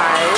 why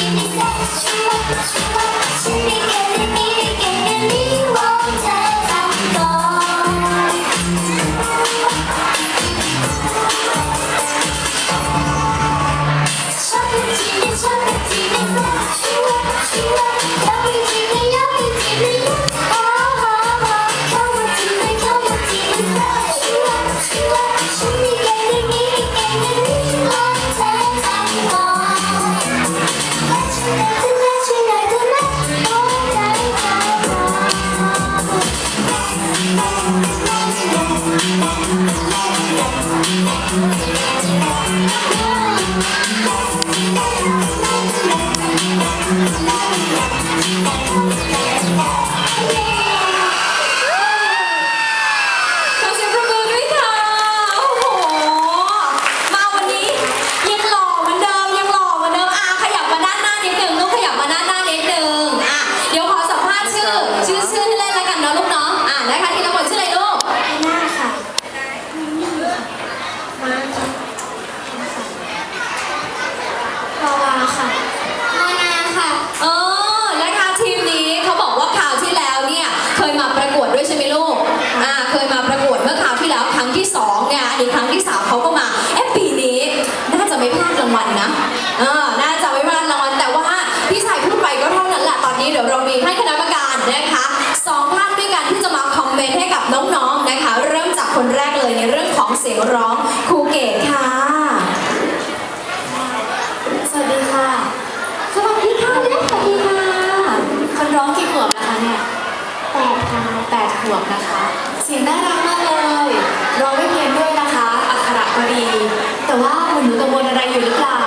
Thank you. Yeah. งที่สองเนี่ยหรือครั้งที่สามเขาก็มาเอ๊ะปีนี้น่าจะไม่พลาดรางวัลนะเออน่าจะไม่พลาดรางวัลแต่ว่าพี่สายพูดไปก็เท่านั้นแหละตอนนี้เดี๋ยวเรามีให้คณะกรรมการนะคะสองท่านด้วยกันที่จะมาคอมเมนต์ให้กับน้องๆนะคะ เริ่มจากคนแรกเลยในเรื่องของเสียงร้องครูเกตค่ะสวัสดีค่ะสวัสดีค่ะเรียกสวัสดีค่ะคนร้องกี่ขวบนะคะเนี่ยแปดค่ะแปดขวบนะคะ เสียงน่ารักมากเลยร้องไม่เพี้ยนด้วยนะคะอ ก็ดี แต่ว่าหนูกังวลอะไรอยู่หรือเปล่า